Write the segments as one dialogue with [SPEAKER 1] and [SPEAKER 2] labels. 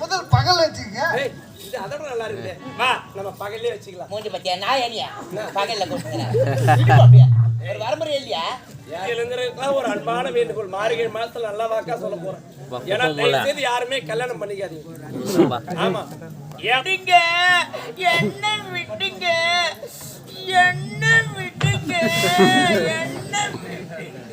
[SPEAKER 1] முதல் பகல் வச்சுக்கங்க
[SPEAKER 2] இது அதோட நல்லா இருக்குது. வா நம்ம பகல்லே வச்சுக்கலாம்.
[SPEAKER 3] மூஞ்சி பத்தியா? நான் ஏனியா பகல்ல கூப்பிட்டுக்கிறேன் ஒரு வரமுறை இல்லையா
[SPEAKER 2] இளைஞர்களுக்கெல்லாம் ஒரு அன்பான வேண்டுகோள். மார்கழி மாசத்துல நல்லா வாக்கா சொல்ல போறேன். ஏன்னா தயவு செய்து யாருமே கல்யாணம் பண்ணிக்காதீங்க. ஆமா.
[SPEAKER 3] விட்டுங்க என்ன விட்டுங்க என்ன விட்டுங்க என்ன விட்டுங்க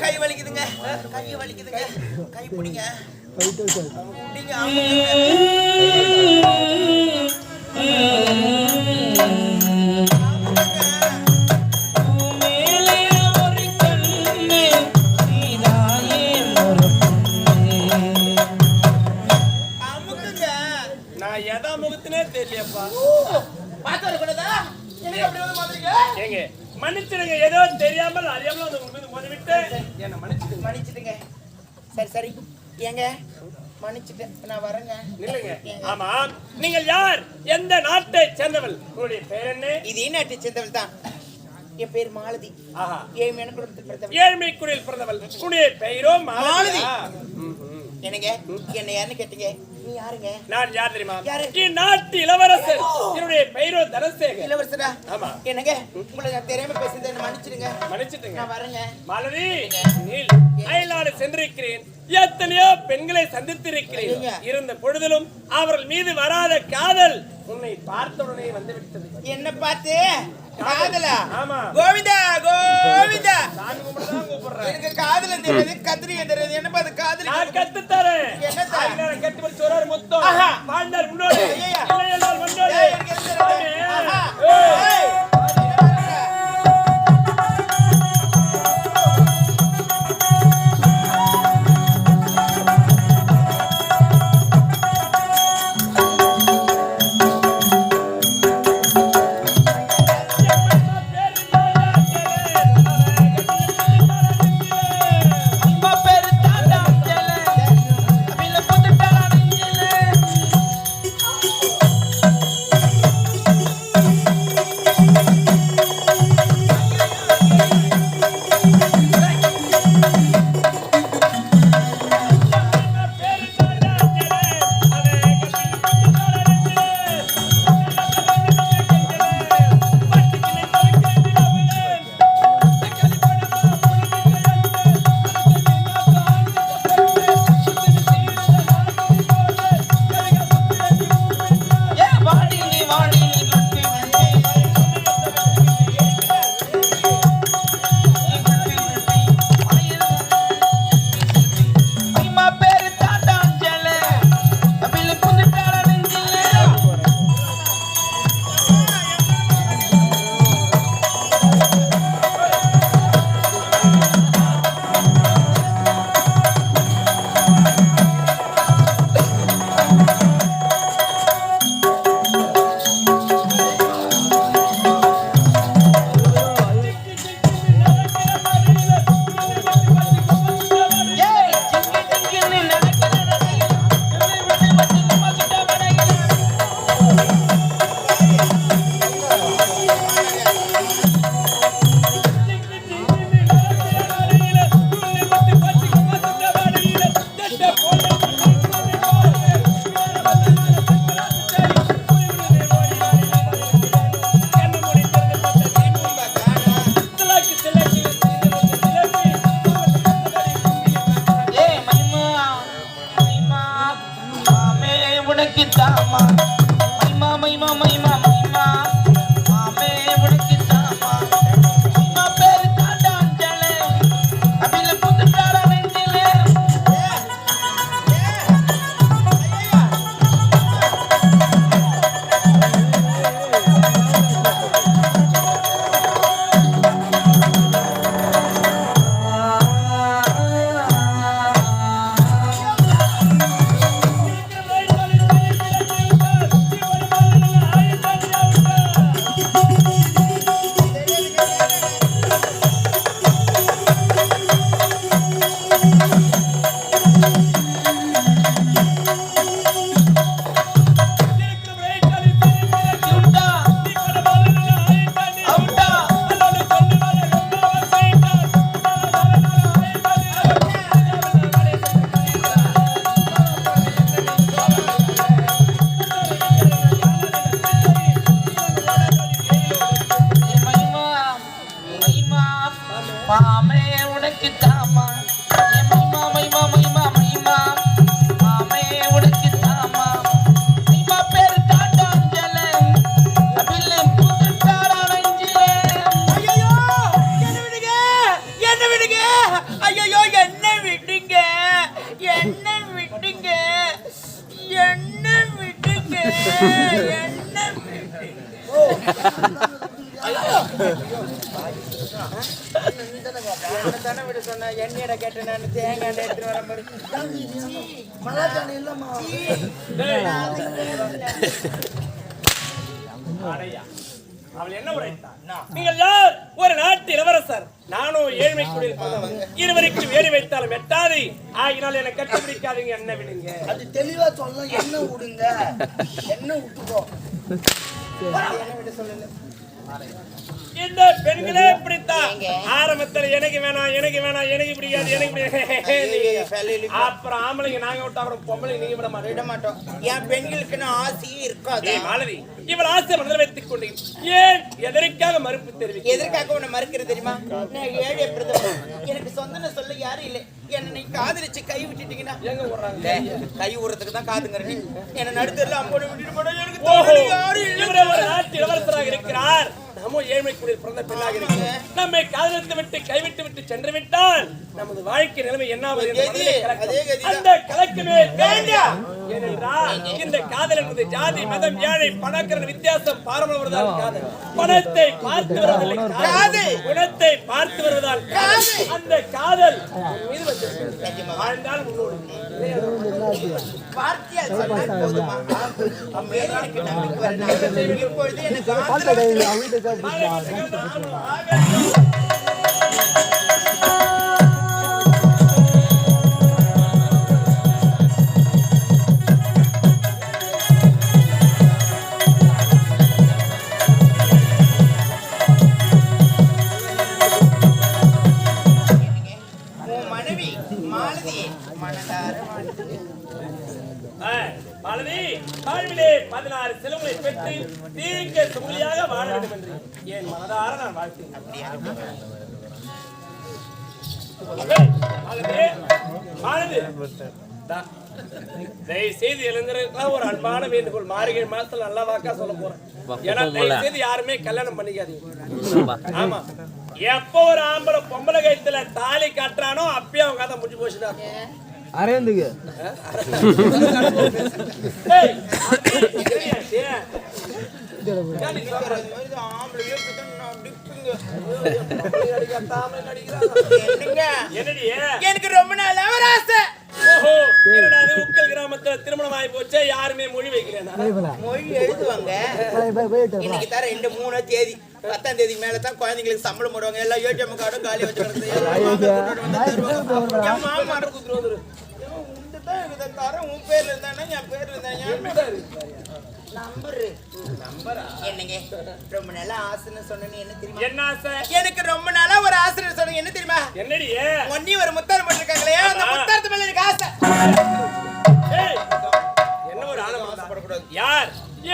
[SPEAKER 3] கை வலிக்குதுங்க. கை வலிக்குதுங்க. கை பிடிங்க. பிடிங்க
[SPEAKER 2] நான் எதா முகத்தினே தெரியலையப்பா.
[SPEAKER 3] பார்த்து வரக்கூடாதா? எனக்கு அப்படி வந்து மாத்துறீங்க?
[SPEAKER 2] ஏங்க மன்னிச்சிடுங்க ஏதோ தெரியாமல் அறியாமல் வந்து உங்க மீது மோதிவிட்டு என்ன மன்னிச்சிடுங்க.
[SPEAKER 3] மன்னிச்சிடுங்க. சரி சரி. ஏங்க மன்னிச்சிட்டேன். நான் வரேங்க.
[SPEAKER 2] நில்லுங்க
[SPEAKER 3] ஏங்க.
[SPEAKER 2] ஆமா. நீங்கள் யார்? எந்த நாட்டை சேர்ந்தவள்? உங்களுடைய பெயர் என்ன?
[SPEAKER 3] இது நாட்டை சேர்ந்தவள் தான்? என் பேர் மாலதி.
[SPEAKER 2] ஆஹா.
[SPEAKER 3] ஏழ்மையான குடும்பத்தில் பிறந்தவள்.
[SPEAKER 2] ஏழ்மை குடியில் பிறந்தவள். உன்னுடைய பெயரோ
[SPEAKER 3] மாலதி. என்னங்க? என்ன யாருன்னு கேட்டீங்க? நீ யாருங்க?
[SPEAKER 2] நான் யார் தெரியுமா? இந்நாட்டு இளவரசர் என்னுடைய பெயரோ தனசேகர்.
[SPEAKER 3] இளவரசரா?
[SPEAKER 2] ஆமா.
[SPEAKER 3] என்னங்க? உங்களை நான் தெரியாம பேசுறதை என்ன மன்னிச்சிடுங்க.
[SPEAKER 2] மன்னிச்சிட்டுங்க.
[SPEAKER 3] நான் வரேங்க.
[SPEAKER 2] மாலதி நீல் சென்றிருக்கிறேன். எத்தனையோ பெண்களை சந்தித்திருக்கிறேன். இருந்த பொழுதிலும் அவர்கள் மீது வராத காதல் உன்னை பார்த்த உடனே வந்து விட்டது
[SPEAKER 3] என்ன பார்த்து? காதலா.
[SPEAKER 2] ஆமா.
[SPEAKER 3] கோவிந்தா கோவிந்தா. எனக்கு காதல தெரியாது கத்திரி தெரியாது. என்ன பார்த்து காதலி?
[SPEAKER 2] நான் கத்து தரேன்
[SPEAKER 3] என்ன
[SPEAKER 2] ஒரு முத்தம். வாழ்ந்தார் முன்னோடி.
[SPEAKER 3] ஐயா.
[SPEAKER 2] இளையனார் முன்னோடி.
[SPEAKER 3] கேட்டேன் நான் தேங்காய் எண்ணெய் எடுத்துட்டு வரேன் பாரு.
[SPEAKER 1] மலாட்டாணி இல்லம்மா
[SPEAKER 2] டேய். அடையா. அவள் என்ன உரைத்தார் நீங்கள் யார் ஒரு நாட்டு இளவரசர் நானும் ஏழ்மை குடியில் பிறந்தவன். இருவருக்கும் வேறு வைத்தாலும் எட்டாது ஆகினால் என்னை கட்டுப்பிடிக்காதீங்க என்ன விடுங்க
[SPEAKER 1] அது தெளிவா சொல்லணும் என்ன விடுங்க என்ன விட்டுக்கோ
[SPEAKER 3] என்ன விட சொல்லல
[SPEAKER 2] இந்த பெண்களே இப்படித்தான். ஆரம்பத்துல எனக்கு வேணாம் எனக்கு வேணாம் எனக்கு பிடிக்காது எனக்கு பிடிக்காது அப்புறம் ஆம்பளைங்க நாங்க விட்டா அப்புறம் பொம்பளைங்க நீங்க விட மாட்டேன்
[SPEAKER 3] விட மாட்டோம். என் பெண்களுக்குன்னு ஆசையே இருக்காது?
[SPEAKER 2] மாலதி இவள் ஆசை மனதில் வைத்துக் கொண்டு ஏன் எதற்காக மறுப்பு தெரிவிக்க
[SPEAKER 3] எதற்காக உன்னை மறுக்கிறது தெரியுமா? நான் ஏழை பிரதமர் எனக்கு சொந்தன சொல்ல யாரும் இல்லை. என்ன நீ காதலிச்சு கை விட்டுட்டீங்கன்னா
[SPEAKER 2] எங்க விடுறாங்க?
[SPEAKER 3] கை ஊறதுக்கு தான் காதுங்கிற நீ. என்ன நடுத்தரில் அம்பனை விட்டுட்டு போனா எனக்கு யாரும்
[SPEAKER 2] இளவரசராக இருக்கிறார். நம்ம ஏழ்மை குடியில் பிறந்த பெண்ணாக இருக்கிறோம் நம்மை காதலித்து விட்டு கைவிட்டு விட்டு சென்று விட்டால் நமது வாழ்க்கை நிலைமை என்ன. அந்த கலக்கமே வேண்டாம். ஏனென்றால் இந்த காதல் என்பது ஜாதி மதம் ஏழை பணக்காரன் வித்தியாசம் பாரம்பரிய வருவதால் காதல். பணத்தை பார்த்து வருவதில்லை. காதல். குணத்தை பார்த்து வருவதால் காதல். அந்த காதல் மீது வந்திருக்கிறது வாழ்ந்தால் உன்னோடு.
[SPEAKER 3] வார்த்தையால் சொன்னால் போதுமா? உன் மேல் எனக்கு நம்பிக்கை வரணும். இப்பொழுது எனக்கு ஆத்திரம்
[SPEAKER 2] பெற்று தீர்க்க சுமலியாக வாழ வேண்டும் என்று என் மனதார நான். தயவு செய்து இளைஞர்களுக்கெல்லாம் ஒரு அன்பான வேண்டுகோள் மார்கழி மாசத்துல நல்ல வாக்கா சொல்ல போறேன். ஏன்னா தயவு செய்து யாருமே கல்யாணம் பண்ணிக்காதீங்க. ஆமா. எப்போ ஒரு ஆம்பளை பொம்பளை கழுத்துல தாலி கட்டுறானோ அப்பயே அவங்க கதை முடிஞ்சு போச்சுடா.
[SPEAKER 4] அரேந்துக்கு
[SPEAKER 3] எனக்கு ரொம்ப நாள் ஆசை
[SPEAKER 2] உக்கல் கிராமத்துல திருமணம் ஆகி போச்சே யாருமே மொழி வைக்கலனா
[SPEAKER 3] மொழி எழுதுவாங்க. இன்னைக்கு தர ரெண்டு மூணு தேதி பத்தாம் தேதி மேல தான் குழந்தைங்களுக்கு சம்பளம் போடுவாங்க. எல்லாம் ஏடிஎம் கார்டும் காலி இதை தரேன், உன் பேர்ல இருந்தானே என் பேர்ல இருந்தா நம்பரு. நம்பரா? என்னங்க? ரொம்ப நாளா ஆசைன்னு சொன்னேன்னு என்ன தெரியுமா?
[SPEAKER 2] என்ன ஆசை?
[SPEAKER 3] எனக்கு ரொம்ப நாளா ஒரு ஆசை சொன்னீங்க என்ன தெரியுமா
[SPEAKER 2] என்னடி?
[SPEAKER 3] ஒன்னி ஒரு முத்தாரம் போட்டிருக்காங்களே. அந்த. முத்தாரத்து மேல எனக்கு ஆசை.
[SPEAKER 2] என்ன ஒரு ஆனந்தம் யார்?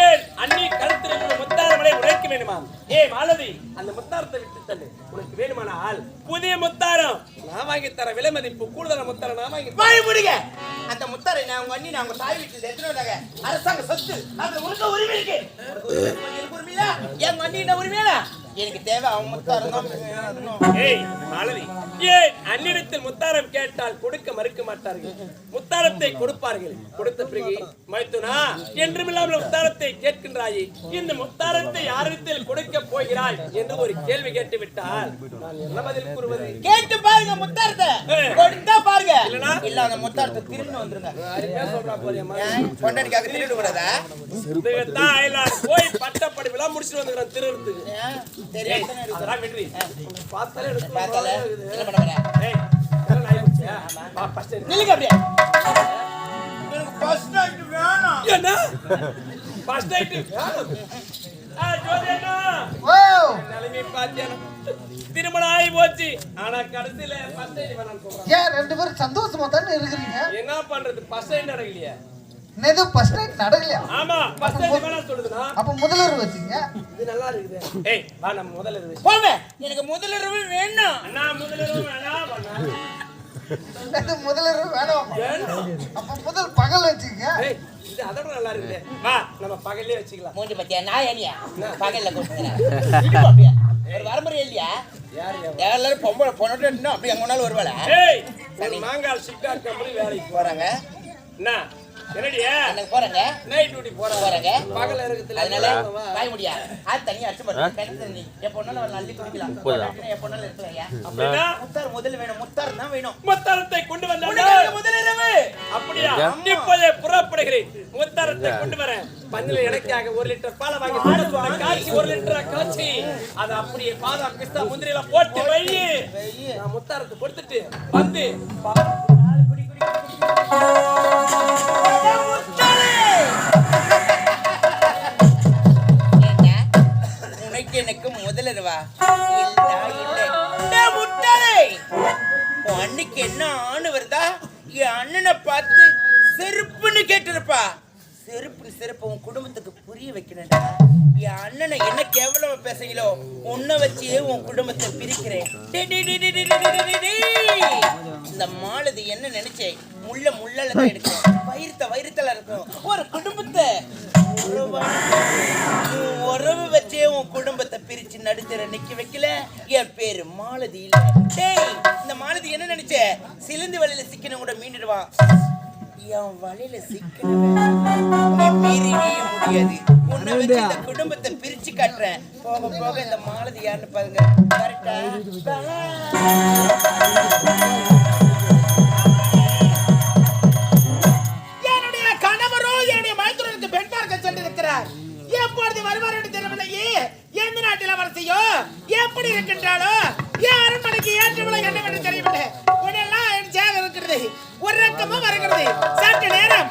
[SPEAKER 2] ஏன் அண்ணி கழுத்தில் இருக்கிற முத்தாரமலை உழைக்க வேண்டுமா? ஏ மாலதி அந்த முத்தாரத்தை விட்டு தள்ளு. உனக்கு வேணுமானால் புதிய முத்தாரம். நான் வாங்கி தர விலை மதிப்பு கூடுதலான முத்தாரம் நான் வாங்கி.
[SPEAKER 3] வாய் முடிங்க. அந்த முத்தாரை நான் உங்க அண்ணி நான் உங்க தாய் வீட்டுல எடுத்துட்டு வந்தாங்க. அரசாங்க சொத்து. அதுல உனக்கு உரிமை இருக்கு. உனக்கு உரிமை இருக்கு, எனக்கு உரிமை இல்ல எங்க அண்ணி உரிமை இல்ல எனக்கு தேவை அவன் முத்தாரம்.
[SPEAKER 2] ஏய் ஏன் அந்நிடத்தில் முத்தாரம் கேட்டால் கொடுக்க மறுக்க மாட்டார்கள் முத்தாரத்தை கொடுப்பார்கள் கொடுத்த பிறகு மைத்துனா என்றுமில்லாமல் முத்தாரத்தை கேட்கின்றாயே இந்த முத்தாரத்தை யாரிடத்தில் கொடுக்க போகிறாய் என்று ஒரு கேள்வி கேட்டு விட்டால் நான் என்ன பதில் கூறுவது
[SPEAKER 3] கேட்டு பாருங்க முத்தாரத்தை. கொடுத்தா? இல்ல அந்த முத்தாரத்தை திருன்னு வந்துருங்க? பொண்டாட்டிக்காக திருட்டு கூடாதா
[SPEAKER 2] போய் பட்டப்படிப்பெல்லாம் முடிச்சுட்டு வந்துக்கிறேன்
[SPEAKER 3] இருக்கு.
[SPEAKER 2] அதெல்லாம் விடுறி பார்த்தாலே
[SPEAKER 3] பார்த்தால. என்ன பண்ண போற?
[SPEAKER 2] ஏய் இதெல்லாம் நாய் குச்சியா? வா, first எடுத்து.
[SPEAKER 3] நில்லுங்க அப்படியே. எனக்கு ஃபர்ஸ்ட் நைட் வேணாம்.
[SPEAKER 2] என்ன? ஃபர்ஸ்ட் நைட் ஆ திருமணம் ஆகி போச்சு. ஆனா கடைசியில
[SPEAKER 1] ஏன் ரெண்டு பேரும் சந்தோஷமா தானே இருக்கிறீங்க?
[SPEAKER 2] என்ன பண்றது? நைட் நடக்கலையே.
[SPEAKER 1] நேது ஃபர்ஸ்ட் நைட் நடக்கலையா?
[SPEAKER 2] ஆமா ஃபர்ஸ்ட் நைட் வேணாம் சொல்லுதுனா
[SPEAKER 1] அப்ப வச்சீங்க.
[SPEAKER 2] இது நல்லா இருக்குது. ஏய் வா நம்ம முதல்ல இது வச்சு.
[SPEAKER 3] போங்க. எனக்கு முதலிரவு வேணும்.
[SPEAKER 2] அண்ணா முதல்ல வேணாம்
[SPEAKER 1] முதல்வர் வேணாம்.
[SPEAKER 2] வேணாம்.
[SPEAKER 1] அப்ப முதல் பகல் வச்சீங்க.
[SPEAKER 2] ஏய் இது அதோட நல்லா இருக்குது வா நம்ம பகல்லே வச்சுக்கலாம்.
[SPEAKER 3] மூஞ்சி பத்தியா? நான் ஏனியா பகல்ல அப்படியே ஒரு வரமுறை இல்லையா எல்லாரும் பொம்பளை பொண்ணு அப்படி எங்க ஒன்னாலும் வருவாள?
[SPEAKER 2] மாங்கால் சிக்கா கம்பெனி வேலைக்கு
[SPEAKER 3] போறாங்க.
[SPEAKER 2] என்ன?
[SPEAKER 3] எனக்கு போறேங்க.
[SPEAKER 2] நைட் டியூட்டி போறேன்.
[SPEAKER 3] போறேங்க.
[SPEAKER 2] பகல இருக்குது
[SPEAKER 3] அதனால வாய முடியா? அது தனியா அடிச்சு பாருங்க கிணத்து தண்ணி எப்போனாலும் நல்லி குடிக்கலாம்? எப்போனாலும் இருக்கலாம்
[SPEAKER 2] அப்படின்னா?
[SPEAKER 3] முத்தார் முதல்ல வேணும். முத்தார் தான் வேணும்.
[SPEAKER 2] முத்தரத்தை கொண்டு வந்தாங்க
[SPEAKER 3] முதலிரவு
[SPEAKER 2] அப்படியா? இப்போதே புறப்படுகிறேன். முத்தரத்தை கொண்டு வரேன். பஞ்சில எனக்காக ஒரு லிட்டர் பாலை வாங்கி காய்ச்சி ஒரு லிட்டர் காய்ச்சி. அதை அப்படியே பாதாம் பிஸ்தா முந்திரியில போட்டு வை நான் முத்தாரத்தை கொடுத்துட்டு வந்து
[SPEAKER 3] இல்ல இல்ல முட்டாளே உன் அன்னைக்கு என்ன ஆணு வருதா என் அண்ணனை பார்த்து செருப்புன்னு கேட்டிருப்பா செருப்பு செருப்பு உன் குடும்பத்துக்கு புரிய வைக்கணும்டா என் அண்ணனை என்ன கேவலமா பேசுங்களோ உன்னை வச்சு உன் குடும்பத்தை பிரிக்கிறேன் டேய், டேய், டேய், இந்த மாலதி என்ன நினைச்சேன் முள்ள முள்ளால தான் எடுக்கும் வயிறுத்த வயிறுத்தல இருக்கும் ஒரு குடும்பத்தை உறவு வச்சே உன் குடும்பத்தை பிரிச்சு நடுத்தர நிக்க வைக்கல. என் பேரு மாலதி இல்ல டேய் இந்த மாலதி என்ன நினைச்ச? சிலந்தி வலையில சிக்கன கூட மீண்டுடுவான் என் வலையில சிக்கனவன் நீ மீறவே முடியாது. உன்னை வச்சு இந்த குடும்பத்தை பிரிச்சு காட்டுறேன். போக போக இந்த மாலதி யாருன்னு பாருங்க. கரெக்டா நாட்டில் எப்படி இருக்கின்றாலோ என் அரண்மனைக்கு ஏற்றவில்லை என்னவென்று தெரியவில்லை. உடனெல்லாம் என் சேகம் இருக்கிறது. ஒரு ரக்கமும் வருகிறது. சற்று நேரம்.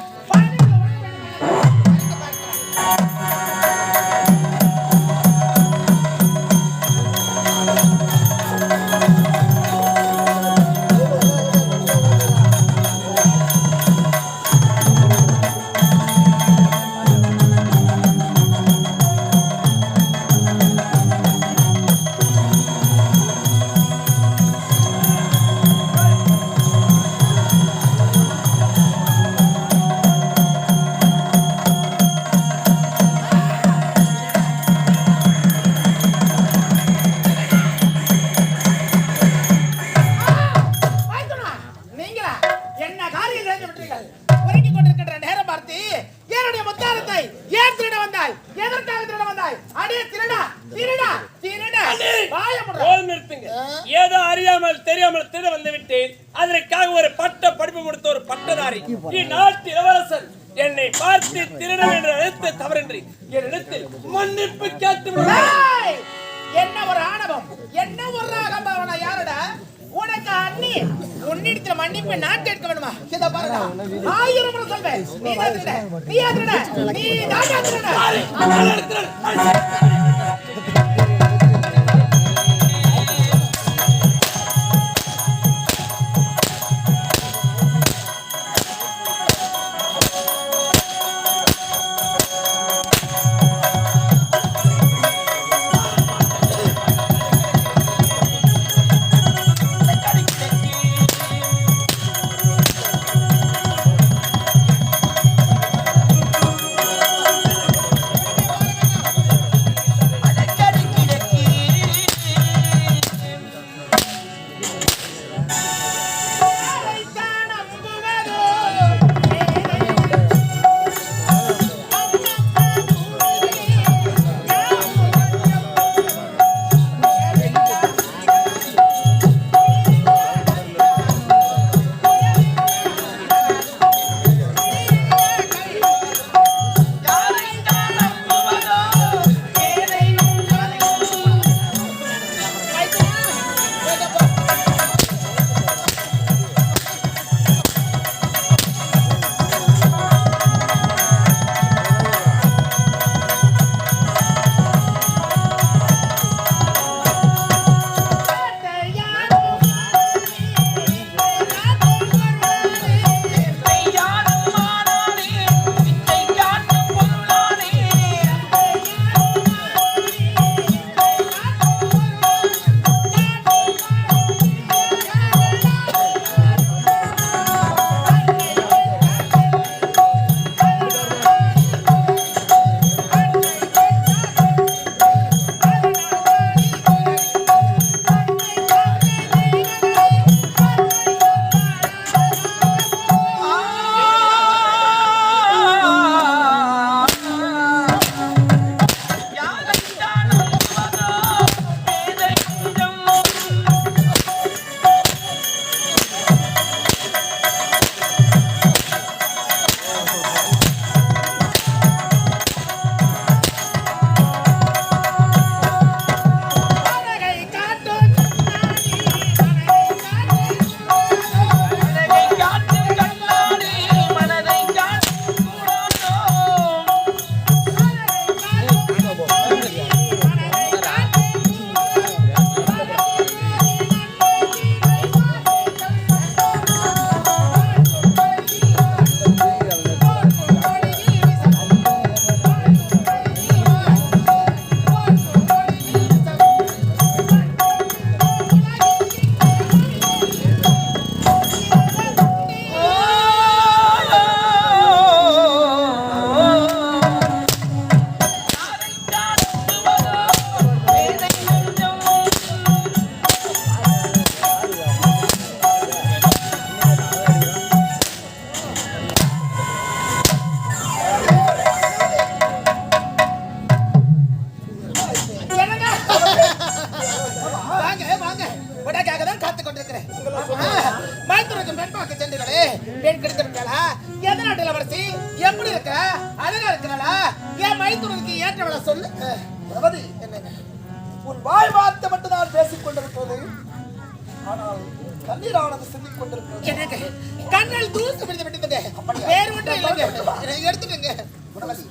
[SPEAKER 3] உன்னிடத்துல மன்னிப்பு நான் கேட்க வேணுமா இத பாருடா ஆயிரம் முறை சொல்வேன் நீ தான் திருட நீ திருட நீ தான் திருட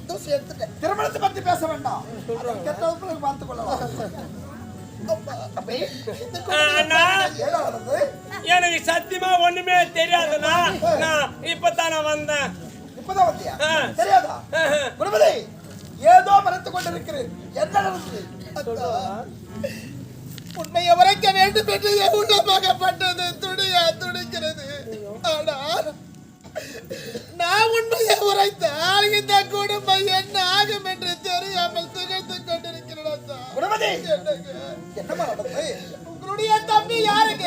[SPEAKER 4] தூசி
[SPEAKER 5] எடுத்துட்டேன். திருமணத்தை பத்தி பேச வேண்டாம். கெட்ட வகுப்புல பார்த்துக் கொள்ளலாம்.
[SPEAKER 2] எனக்கு சத்தியமா ஒண்ணுமே தெரியாதுண்ணா. நான் இப்பதான் நான் வந்தேன்.
[SPEAKER 5] இப்பதான் வந்தியா. தெரியாதா? பிரபதி ஏதோ மறைத்துக் கொண்டிருக்கிறேன். என்ன நடந்தது?
[SPEAKER 4] உண்மையை உரைக்க வேண்டும் என்று என் உள்ளமாகப்பட்டது. துடியா துடிக்கிறது ஆனால் நான் உண்மையை உரைத்தால் இந்த குடும்பம் என்ன ஆகும் என்று தெரியாமல் திகைத்து கொண்டிருக்கிறதா உங்களுடைய தம்பி யாருங்க?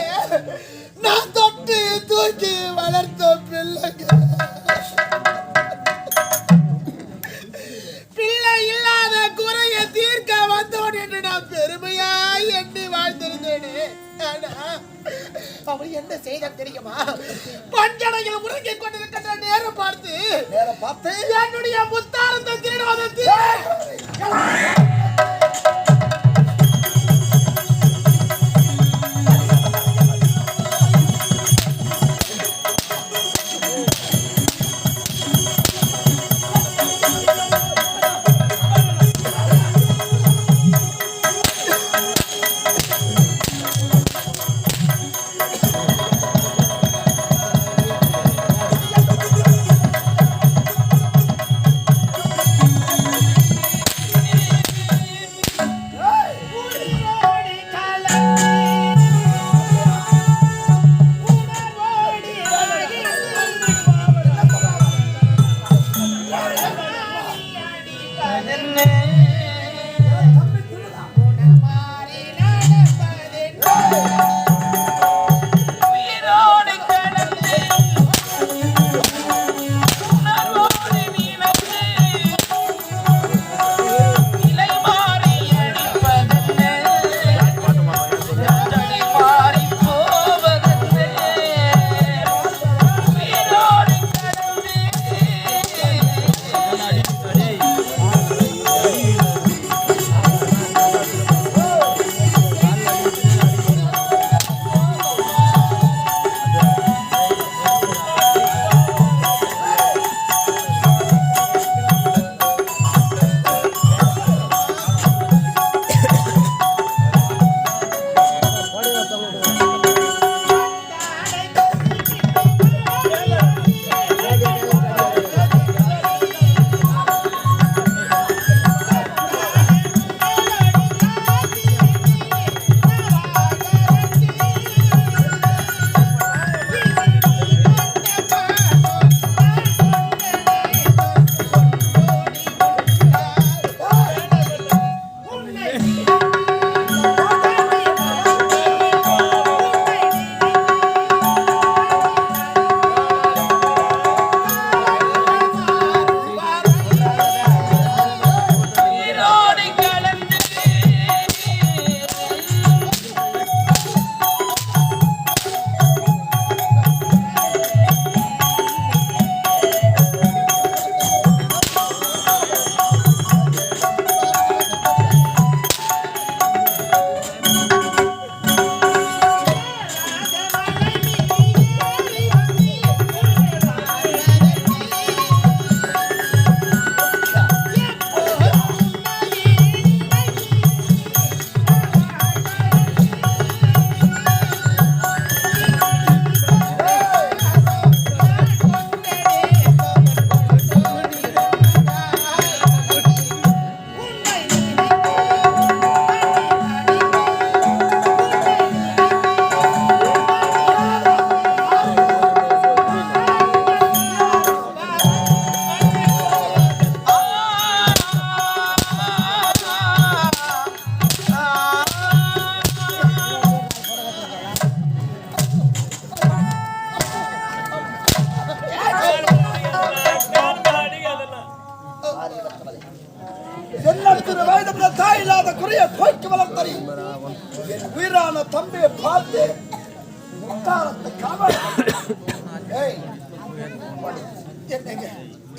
[SPEAKER 4] நான் தொட்டு தூக்கி வளர்த்த பிள்ளைங்க. பிள்ளை இல்லாத குறைய தீர்க்க வந்தோன் என்று நான் பெருமையா எண்ணி வாழ்ந்திருந்தேனே. அவன் என்ன செய்தான் தெரியுமா? பஞ்சனையில் உறங்கிக் கொண்டிருக்கின்ற நேரம் பார்த்து
[SPEAKER 5] நேரம் பார்த்து
[SPEAKER 4] என்னுடைய முத்தாரத்தை திருடுவதற்கு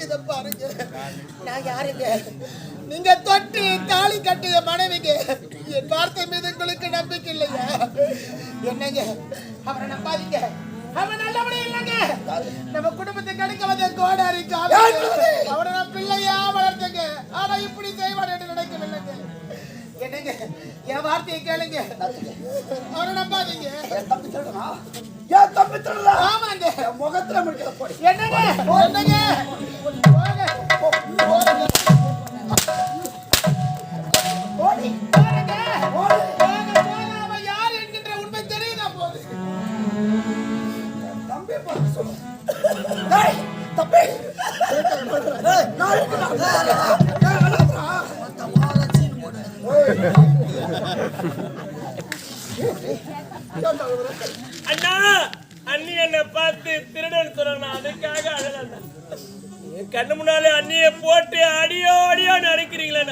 [SPEAKER 4] இத பாருங்க. நான் யாருங்க? நீங்க தொட்டு தாலி கட்டிய மனைவிங்க. என் வார்த்தை மீது உங்களுக்கு நம்பிக்கை இல்லையா? என்னங்க? அவரை நம்பாதீங்க. அவன் நல்லபடி இல்லைங்க. நம்ம குடும்பத்தை கெடுக்க வந்த கோடாரி அவரை நான் பிள்ளையா வளர்த்தங்க. ஆனா இப்படி செய்வான் என்று நினைக்கவில்லைங்க. என்னங்க? என் வார்த்தையை கேளுங்க. அவரை நம்பாதீங்க.
[SPEAKER 5] என் தம்பி திருடனா? ஏன் தம்பி திருடா
[SPEAKER 4] ஆமாங்க.
[SPEAKER 5] என் முகத்துல முடிக்கிற போடி.
[SPEAKER 4] என்னங்க? என்னங்க. அவன் உண்மை தெரியுதா போது
[SPEAKER 5] தம்பி பார்த்து சொல்லு. தம்பி. ஏய், நான்
[SPEAKER 2] அண்ணா அண்ணி என்னை பார்த்து திருடன் சொன்னா அதுக்காக என் கண்ணு முன்னாலே அண்ணியை போட்டு அடியோ அடியோ நறுக்கிறீங்களா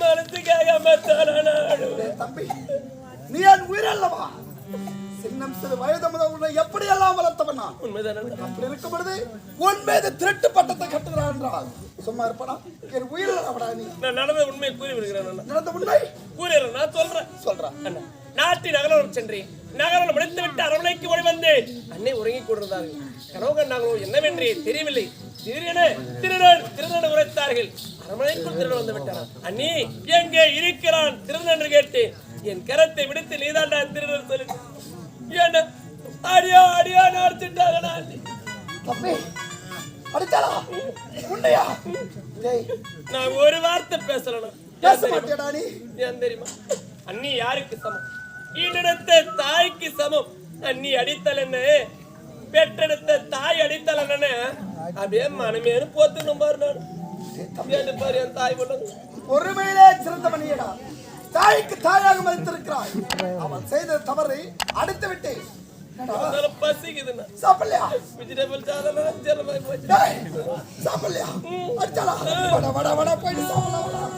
[SPEAKER 2] மனசுக்காக
[SPEAKER 5] தம்பி நீ என் உயிரல்லவா? சின்னம் சிறு வயது முதல் உன்னை எப்படி எல்லாம் வளர்த்தவன் அப்படி இருக்கும் பொழுது உன் மீது திருட்டு பட்டத்தை கட்டுகிறான் சும்மா இருப்பனா? என் உயிரில் அவடா நீ?
[SPEAKER 2] நான் நடந்த உண்மையை கூறி விடுகிறேன்
[SPEAKER 5] நடந்த உண்மை?
[SPEAKER 2] கூறிடுறேன் நான் சொல்றேன்.
[SPEAKER 5] சொல்றா.
[SPEAKER 2] அண்ணா நாட்டி நகரம் சென்றேன் நகரம் முடித்து விட்டு அரண்மனைக்கு ஓடி வந்தேன். அன்னை உறங்கிக் கொண்டிருந்தார்கள் கனவு கண்டாங்களோ என்னவென்றே தெரியவில்லை. திடீரென திருடன் திருடன் உரைத்தார்கள். அரண்மனைக்குள் திருடன் வந்து விட்டாராம் அண்ணி எங்கே இருக்கிறான்? திருடன் என்று கேட்டேன். என் கரத்தை விடுத்து நீதாண்டா திருடன் சொல்லி. என்ன அடியோ அடியோ நடத்திட்டாங்க
[SPEAKER 5] உண்மையா டேய்
[SPEAKER 2] நான் ஒரு வார்த்தை பேசலண்ணா.
[SPEAKER 5] பேச மாட்டியாடா நீ?
[SPEAKER 2] ஏன் தெரியுமா? அண்ணி யாருக்கு சமம்? ஈடெடுத்த தாய்க்கு சமம். அண்ணி அடித்தல் என்ன? பெற்றெடுத்த தாய் அடித்தல் என்னன்னு? அப்படியே மனமேனு போத்துக்கணும் பாரு நான். ஏன்னு பாரு என் தாய் பண்ணது
[SPEAKER 5] பொறுமையிலே சிறந்த மணியடா தாய்க்கு தாயாக மதித்திருக்கிறாய். அவன் செய்த தவறை அடித்து விட்டு.
[SPEAKER 2] அதனால பசிக்குதுண்ணா.
[SPEAKER 5] சாப்பிடலையா?
[SPEAKER 2] வெஜிடபிள் சாதம் ஜலமாய் போச்சு.
[SPEAKER 5] சாப்பிடலையா? வட வட வட போயிட்டு சாப்பிடலாம்.